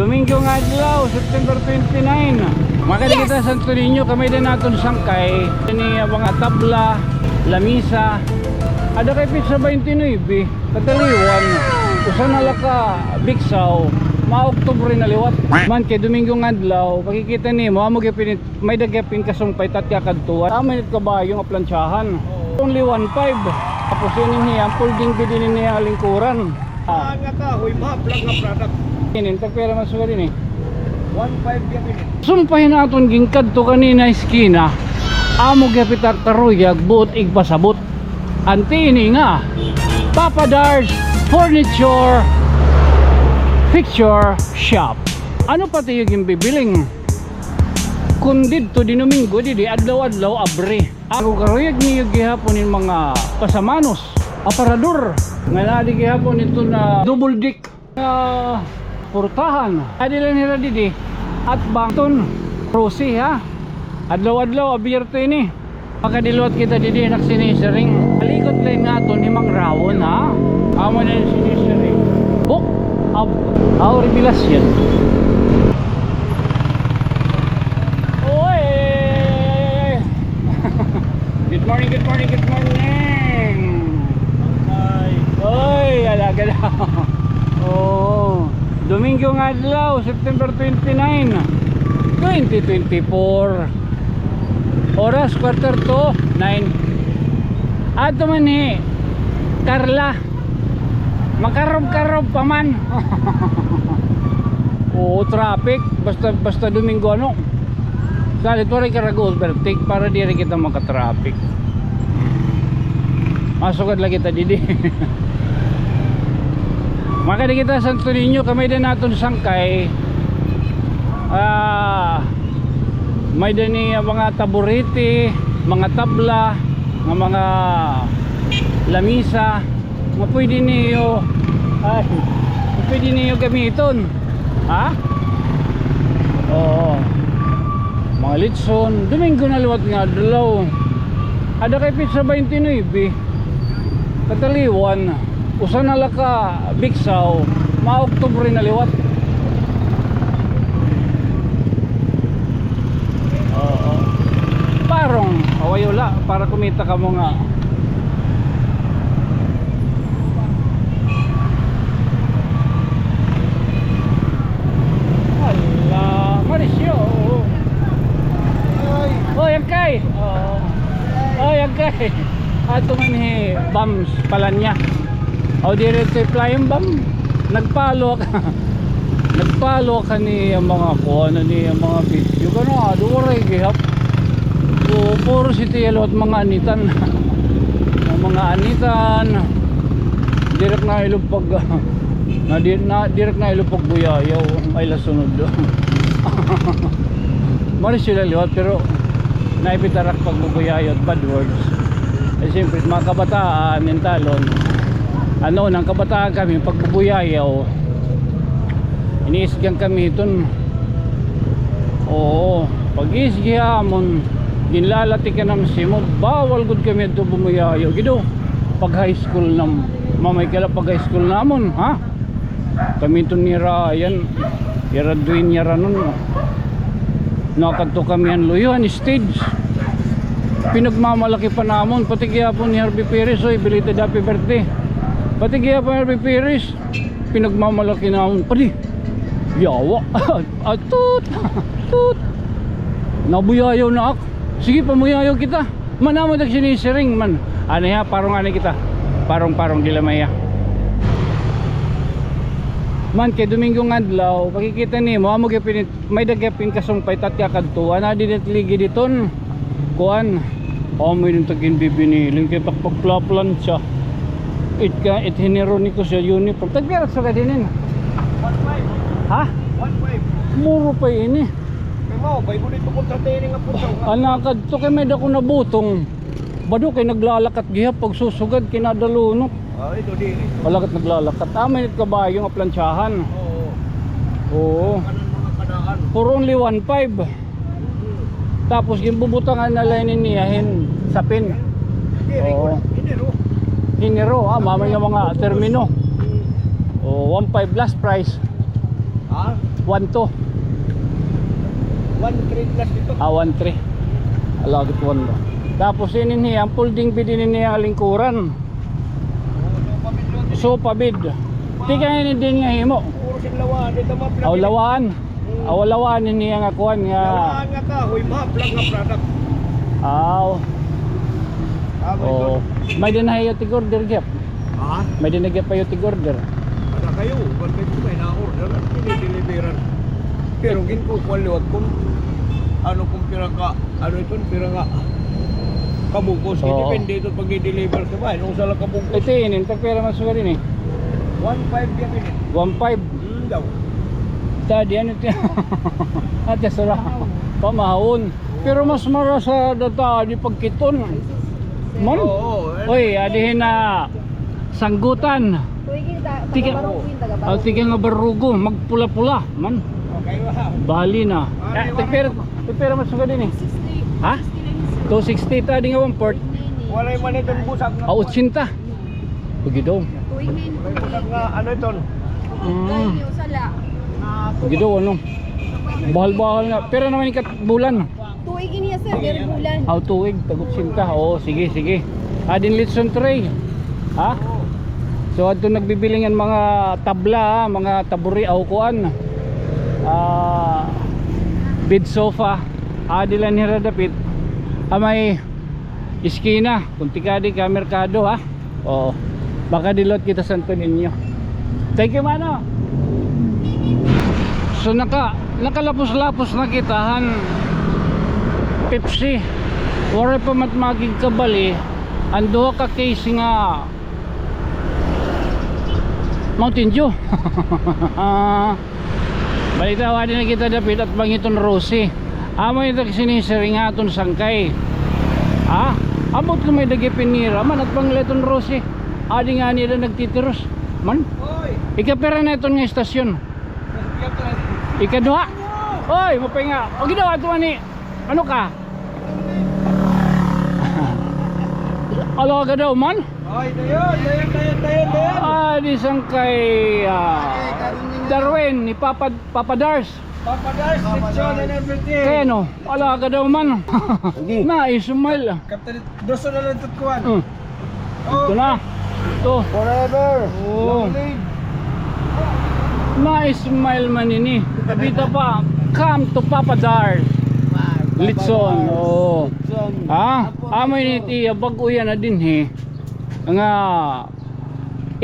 Domingo nga adlaw, September 29. Maganda kita sa Santo Niño, kami din natin sangkay. Ini mga tabla, lamisa. Ada kay pizza 29, kataliwan. Usa na laka, bigsaw. Ma Oktubre na liwat. Man kay Domingo nga adlaw, pakikita ni mo amo gyapin may dagyapin kasumpay tat kakadtuan. Amo nit kabayo nga plantsahan. Only 1.5. Tapos yun niya, folding bidin niya lingkuran. Ah, nga ka, huy ma, vlog nga product. Inin, pera masuga din eh. 1.5 yan ini. Sumpahin naton gingkad to kanina iskina. Amo gapitar taruyag buot igpasabot. Anti ini nga. Papa Dar's Furniture Picture Shop. Ano pati yung bibiling? Kung dito di Domingo di adlaw-adlaw abre. Ako karuyag niyo gihapon yung mga pasamanos, aparador. Nga na di gihapon ito na double dick na portahan. Adi lang nila didi at bangton Rosie ha. Adlaw-adlaw abierto ini. Makadilot kita didi nak sinisiring. Alikot lang naton himang rawon ha. Amo na yung sinisiring. Book of our revelasyon. Oy! Good morning, good morning, good morning. Ay, oy, alaga na. Oh, Domingo nga adlaw, September 29, 2024. Oras quarter to 9. Ato man ni Carla. Makarob-karob pa man. Oo, traffic. Basta basta Domingo ano. To rin karago overtake para di rin kita makatraffic. Masukad lang kita didi. Maka di kita Santo Niño kami din naton sangkay. Ah, may din ni mga taburiti, mga tabla, nga mga lamisa, nga pwede niyo ay, pwede niyo gamiton. Ha? Oo. Mga litson, Domingo na liwat nga dalaw. Ada kay pizza 29. Kataliwan, usa na laka bigsaw, ma Oktubre na liwat. Oo. Parong awayula para kumita ka mo nga. Hala, Marisyo. Oy, angkay. Oo. Oy, angkay. Ato man ni Bams palanya. O diretso flying bam. Nagpalo ka. Nagpalo ka ni ang mga ko ano ni ang mga video kano ah duray gihap. O puro si Tielo at mga anitan. Mga anitan. Direk na ilupag na, na direk na ilupag buyayaw ay lasunod do. Mari sila liwat pero naipitarak pag bad words. Eh siyempre mga kabataan yung talon. Ano ng kabataan kami pag bubuyayaw iniisgan kami itun. Oo, pag isgihamon ginlalati ka ng simo bawal gud kami ito bumuyayaw. Gido pag high school nam mamay kala pag high school namon ha? Kami ito ni Ryan iraduin niya ra nun. Nakadto kami ang luyuan stage. Pinagmamalaki pa namon pati gyapon ni Harvey Perez oy belated happy birthday pati gyapon ni Harvey Perez pinagmamalaki namon pati yawa. Atut tut. Nabuyayaw na ako. Sige pamuyayaw kita. Manamo dag sinisiring man. Ano ya parang ano kita? Parang parang dilamaya man kay Domingo nga adlaw pakikita ni mo amo gyapin may dagyapin kasumpay tat kakadtuan na dinit ligi diton. Kuan amo yung tagin bibiniling kay pakpagplaplan siya it ka it hinero ni ko sa uniform tagbirat sa kadinin 1.5. ha 1.5. muro pa ini Kay mo, bay dito kung training nga punta. anakad to kay may dako na butong bado kay naglalakat gihap pag susugad kinadalunok Ah, ito diri. walakat naglalakat ah may kabayo nga plantsahan Oo. oo for only 1.5 tapos yung bubutangan na line niyahin sa pin Oo. hindi ro. Hinero ah mamay nga mga termino oh 1.5 last price Ha? 1-2. One trade plus dito. Ah, 1-3. Alagit 1 Tapos yun niya, ang folding bid din niya lingkuran. Sopa bid. Tika nga din nga himo. Puro sin lawaan. Dito maplag. Aw lawaan. Aw lawaan niya nga kuan nga. Lawaan nga ka. Huy, maplag nga product. Aw. Oh. May din na tig order gap. Ha? May din na gap pa tig order. Ada kayo. Ba't kayo may na-order at pinideliveran. Pero gin ko kwaliwat kung ano kung pira ka, ano ito, pira nga kabungkos. Oo. Depende ito pag i-deliver ka ba. Nung sala kabungkos. Ito yun, pagpera man suga din eh. 1.5 yan minute. 1.5. Hmm daw. Tadi ano ito? Ate sura. Pamahon. Pero mas mara sa data di pagkiton. Man. Oo. Oy, adihin na sanggutan. Tiga, oh, tiga nga barugo, magpula-pula. Man, Okay ba? bali na. Ah, tagpera, tagpera mas suga din eh. Ha? 260 tadi nga 1 port. Walay man itong busag nga. Ah, 80. Pagidaw. May busag nga ano ito. Mm. Na Pagidaw ano. Bahal-bahal na. Pero naman ikat bulan. Tuig ini sir, dari bulan. How tuig, tagot sinta. Oo, sige, sige. Adin litson tray. Ha? So adto nagbibilingan mga tabla, mga taburi aw kuan. Ah, bed sofa. Adilan ni Radapit. Amay iskina, kunti ka di ka merkado ha. Oo. Baka dilot kita santo ninyo. Thank you mano. So naka nakalapos-lapos na kitahan Pepsi Wala pa matmagig kabali ang duha ka case nga Mountain Dew Balitawa din na kita dapit at bangiton Rosie Amo ito sinisiring aton sangkay Ha? Amot ko may dagipin nira man at pangleton Rosie Adi nga nila nagtitiros Man, Oy! ikapira na itong nga na. Ikaduha. Oy, mapahinga. O ginawa ito ni. Ano ka? Alo ka daw man? Oy, tayo, tayo, tayo, tayo, tayo. Ah, di sang kay ah, Darwin ni Papa Papa Dars. Papadars, lechon and everything. Kaya no, ala ka daw man. Sige. na, ismail. Kapten, doso na lang tutkuhan. Mm, ito na. Ito. Forever. Live. Na ismail man ini. Kabita pa. Come to Papa Dars. Litson. Oo. Lechon. Ah, amoy ni tiya bago yan na din he. Nga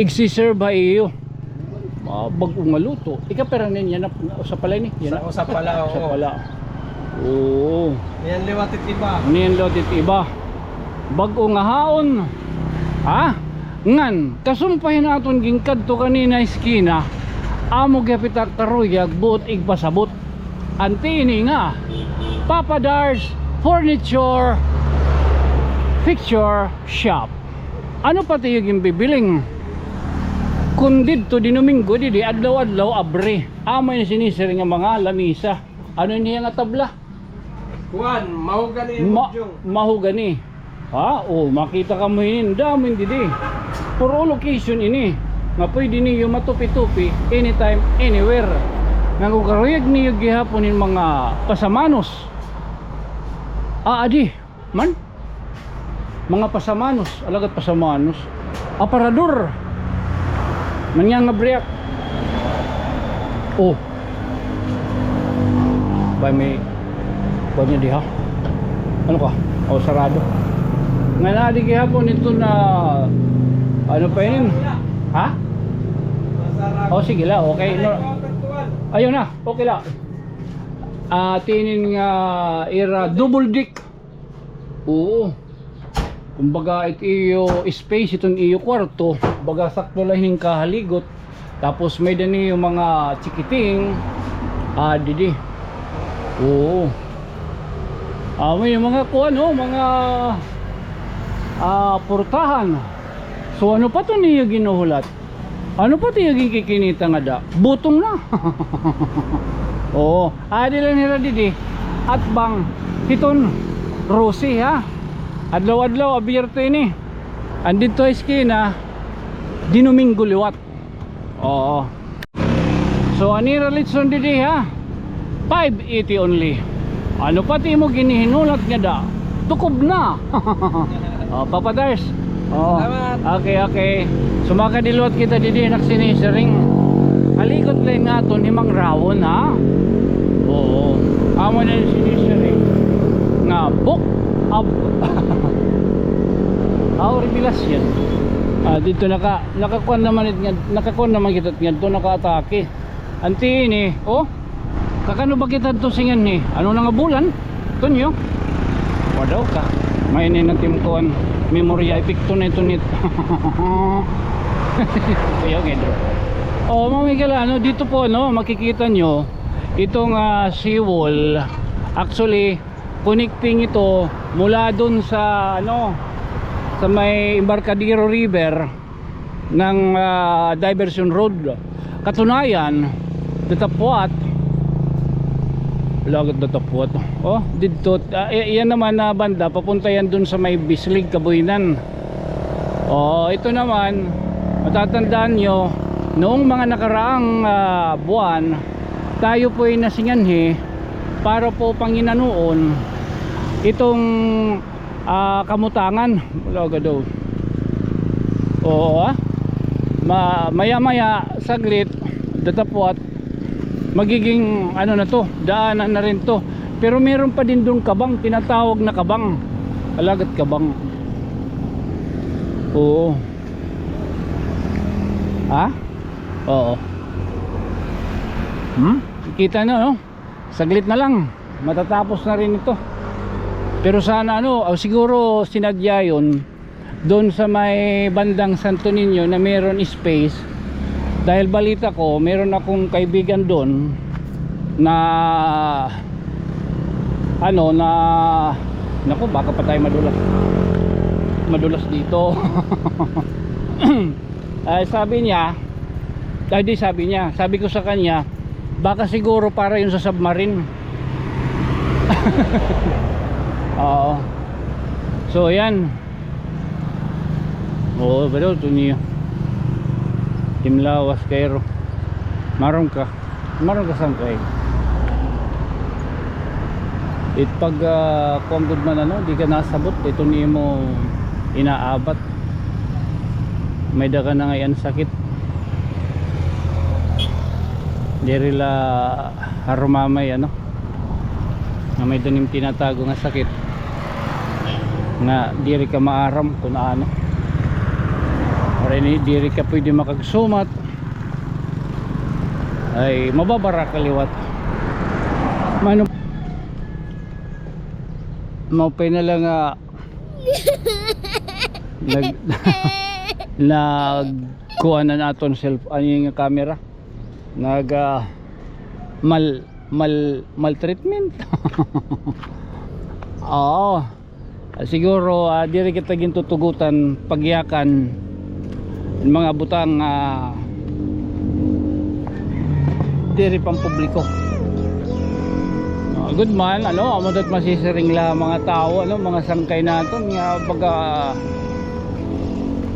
igsiserve ba iyo. Ah, bago nga luto. Ika pera nin yan na sa pala ni. Yan na. Sa usap pala, Sa oo. pala. Oo. Yan liwatit iba. Niyan lotit iba. Bago nga haon. Ha? Ngan, kasumpahin naton gingkad to kanina iskina. Amo gapitak taruyag buot igpasabot. Antini nga. Papa Dars Furniture Picture Shop. Ano pati yung bibiling? Kundid to di Domingo di adlaw-adlaw abre. Amay na sinisiring nga mga lamisa. Ano niya nga tabla? Kuhan, mahugan yung Ma mahugani. Ha? Oh, makita ka mo yun. Dami didi. Puro location ini. Nga pwede niyo matupi-tupi anytime, anywhere. Nga kung karuyag niyo gihapon yung mga pasamanos. Ah, adi. Man? Mga pasamanos. Alagat pasamanos. Aparador. Manya nga break. Oh. Ba may Kuha niya di ha? Ano ka? O sarado. Nga na di gihapon ito na ano pa yun? Ha? Masarap. O sige la, okay. Ayun na, okay la. Ah, tinin nga era double dick. Oo. Kumbaga it iyo space itong iyo kwarto, baga sakto lang kahaligot. Tapos may dani yung mga chikiting. Ah, didi. Oo. Ah, may mga kuan oh, mga ah portahan. So ano pa to niyo ginuhulat? Ano pa tiyo kikinita nga da? Butong na. Oo. Adi lang nila didi. At bang hiton Rosie ha. Adlaw-adlaw abierto ini. Andito iskina Dinomingo liwat. Oo. So anira litson didi ha. 580 only. Ano pati mo ginihinulat nga da? Tukob na. oh, Papa Dars. Oh. Salamat. Okay, okay. Sumaka dilot kita didi nagsinisaring. Halikot lang nato ni Mang Rawon ha. Oo. Amo na yung sinisiring. Nga book of Our revelasyon. Ah, dito naka nakakuan naman it nga nakakuan naman kita nga to nakaatake. Anti ini, oh. Kakano ba kita to singan ni? Ano na nga bulan? Tunyo. Wadaw ka. May ni natin kuan memorya epekto na ito nit. Kuya Gedro. Oh, mga Miguel, ano dito po no, makikita nyo itong ah, seawall. Actually, connecting ito mula dun sa ano sa may Embarcadero River ng ah, diversion road. Katunayan, datapuat lagat datapuat. Oh, dito i- yan naman na banda papunta yan dun sa may Bislig Kabuinan. Oh, ito naman matatandaan nyo noong mga nakaraang ah, buwan tayo po ay nasinganhi para po panginanuon itong ah, kamutangan. Wala daw. Oo ah. Ma, maya maya saglit datapot magiging ano na to daanan na rin to. Pero meron pa din doon kabang tinatawag na kabang. Alagat kabang. Oo. Ha oo. Hmm? Kita na no? Saglit na lang. Matatapos na rin ito. Pero sana ano oh, siguro sinadya yun doon sa may bandang Santo Niño na meron space. Dahil balita ko meron akong kaibigan doon na ano na naku baka pa tayo madulas. Madulas dito. Ay sabi niya ay di sabi niya. Sabi ko sa kanya baka siguro para yun sa submarine. Oo. So yan. Oo pero ito niyo Timlawas kayo maron ka. Maron ka saan kayo it pag uh, kung good man ano di ka nasabot. Ito niyo mo inaabat. May daga na ngayon sakit diri la harumamay ano? Na may danim tinatago nga sakit. Nga diri ka maaram kung ano or ini diri ka pwede makagsumat. Ay mababara kaliwat mano? Maupay na lang nga nag nagkuha na naton self ano yung camera nag ah, mal mal maltreatment. Oo. Siguro uh, diri kita gintutugutan pagyakan mga butang uh, diri pang publiko. Ah, good man ano amo masisiring la mga tao ano mga sangkay naton nga baga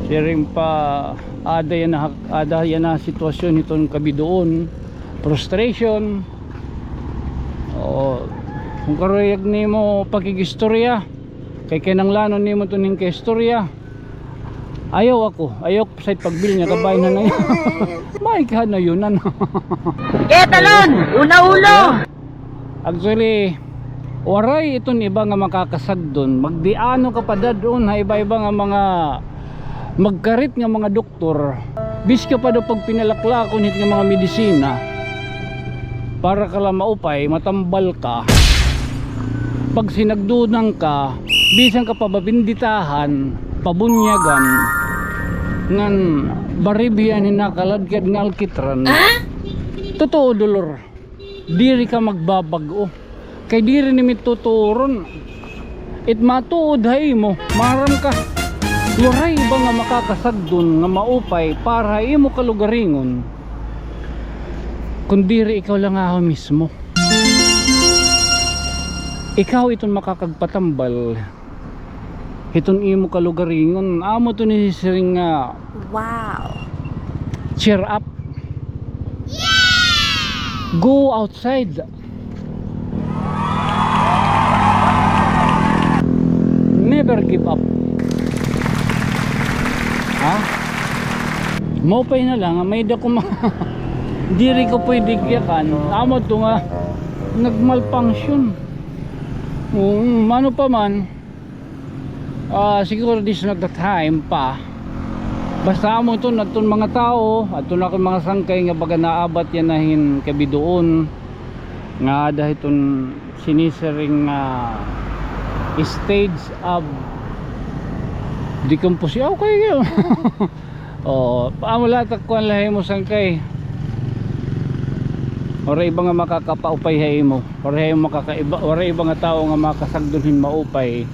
sharing pa ada yan na ada yan na sitwasyon itong kabidoon frustration o kung karuyag nimo pakigistorya kay kanang lanon nimo to ning kaistorya ayaw ako ayaw ko sa pagbil niya kabay na na yun may ka na yun ano Ketalon! Una-ulo! Actually, waray itong iba nga makakasag doon. Magdiano ka pa da doon iba-iba nga mga magkarit nga mga doktor. Bis ka pa daw pag pinalaklakon hit nga mga medisina. Para ka lang maupay, matambal ka. Pag sinagdunang ka, bisan ka pa babinditahan, pabunyagan, ngan baribiyan hinakalad nga alkitran. Totoo dolor. Diri ka magbabago. Kay diri ni mituturon it matuod hay mo. Maram ka Waray ba nga makakasagdon nga maupay para imo kalugaringon kundiri ikaw lang ako mismo ikaw iton makakagpatambal iton imo kalugaringon amo to ni siring nga Wow! cheer up Go outside. Never give up. Ha? Mopay na lang, may da ko ma... Diri ko pwede giyakan. Amo to nga, nagmalfunction. Um, ano pa man, ah siguro this not the time pa. Basta amo to natun mga tao, at na mga sangkay nga baga naabat yan nahin kabi doon. Nga dahil ton sinisering nga stage of decomposition. Okay yun. oh, paamo lahat kuan lahi mo sangkay. Ora iba nga makakapaupay hay mo. Ora hay makakaiba, ora iba nga tao nga makasagdunhin maupay.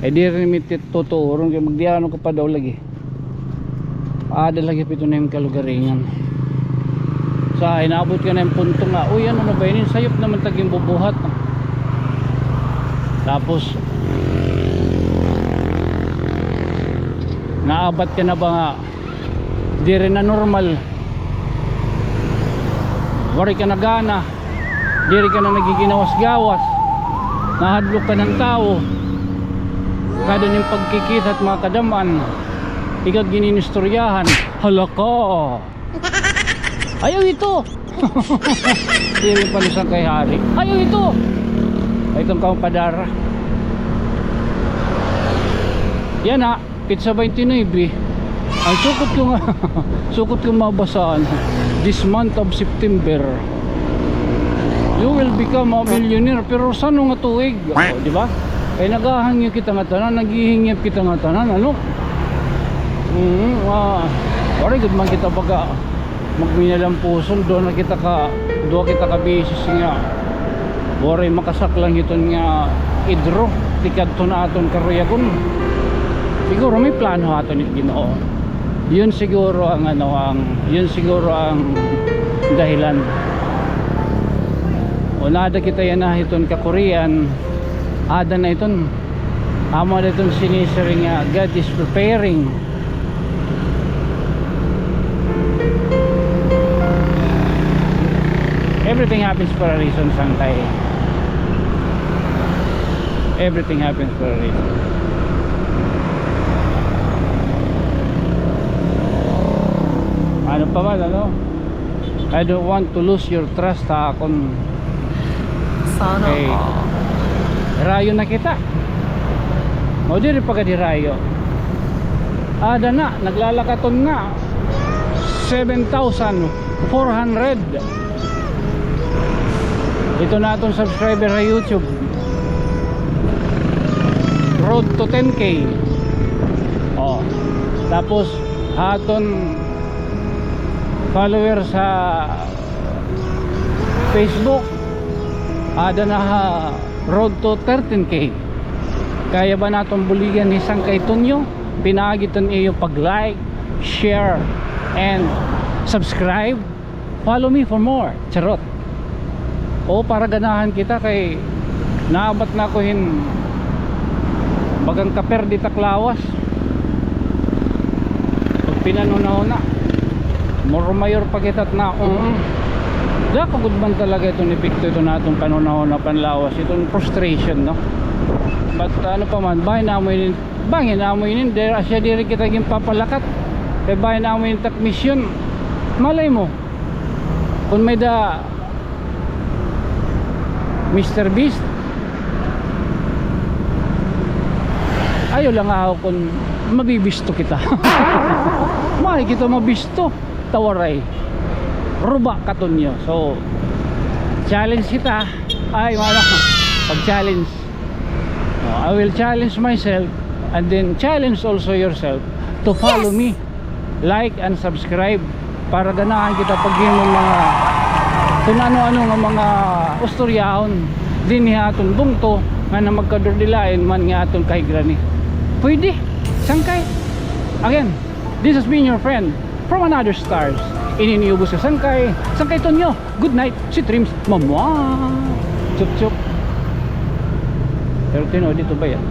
Eh di rin mitit totoo ron kay magdiano ko pa daw lagi. Ada lagi pito na yung kalugaringan. Sa inaabot ka na yung punto nga, uy ano na ba yun? Sayop naman taging bubuhat. Tapos naabat ka na ba nga? Di rin na normal. Wari ka na gana. Di rin ka na nagiginawas-gawas. Nahadlok ka ng tao. Kada ng pagkikita at mga kadaman ikaw gininistoryahan. Halaka ayaw ito. Di rin palusang kay hari. Ayaw ito. Ay itong kampadara yan ha pizza 29 ang sukot ko nga. Sukot ko mabasaan. This month of September. You will become a millionaire pero saan nga tuig? Oh, di ba? Kaya nagahangyo kita nga tanan naghihingyap kita nga tanan ano? Mm, ah, Wari good man kita baga. Magminalang puson doon na kita ka doon kita ka basis nga. Wari makasaklang iton nga idro tikad to na aton karuyagon siguro may plano ato ni Ginoo. Yun siguro ang ano ang yun siguro ang dahilan. O nada kita yan na iton ka Korean ada na iton amo na iton sinisering nga God is preparing. Everything happens for a reason Santay everything happens for a reason ano pa man ano? I don't want to lose your trust ha kung Sana okay. rayo na kita. O di rin pagka di rayo. Ada na. Naglalakaton nga. 7,400 ito na atong subscriber sa YouTube. Road to 10k oh tapos aton follower sa Facebook ada na road to 13k kaya ba natong buligan isang kay Tunyo pinagiton iyo pag like share and subscribe. Follow me for more. Charot. O para ganahan kita kay naabat na ko hin bagang kaper di taklawas. Pag pinanuna-una moro mayor pa kita't na um, da kagudman talaga itong epekto ito na itong panunahon na panlawas. Itong frustration no? But ano pa man bahay na mo yun bangin na mo yun dahil asya diri kita yung papalakat. Kaya bahay na mo yun takmisyon. Malay mo kung may da Mr. Beast ayaw lang ako kung mabibisto kita. May kita mabisto tawaray. Ruba katunyo so challenge kita. Ay wala. Pag challenge I will challenge myself and then challenge also yourself to follow me. Like and subscribe para ganahan kita pag yung mga kung ano-ano nga mga ustoryahon din niya aton bungto nga na magkadordilain man nga aton kahigrani pwede. Sangkay again this has been your friend from another stars. Ininiubo sa sangkay. Sangkay tonyo good night. Si Trims. Mamwa. Chup chup pero tino dito ba yan